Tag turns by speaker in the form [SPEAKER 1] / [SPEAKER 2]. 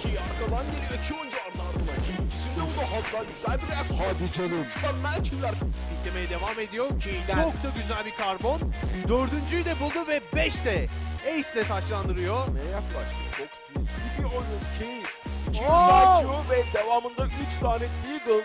[SPEAKER 1] Ki arkadan geliyor iki oyuncu ardı ardına. İkincisinde bu da hatta güzel bir reaksiyon.
[SPEAKER 2] Hadi canım.
[SPEAKER 1] Mükemmel killer.
[SPEAKER 3] Piklemeye devam ediyor.
[SPEAKER 1] Keyden.
[SPEAKER 3] Çok da güzel bir karbon. Dördüncüyü de buldu ve beşte. Ace ile taçlandırıyor.
[SPEAKER 1] Ne yaklaştı? Çok sinsi bir oyun ki. İki
[SPEAKER 3] Oo!
[SPEAKER 1] güzel Q ve devamında üç tane Deagle.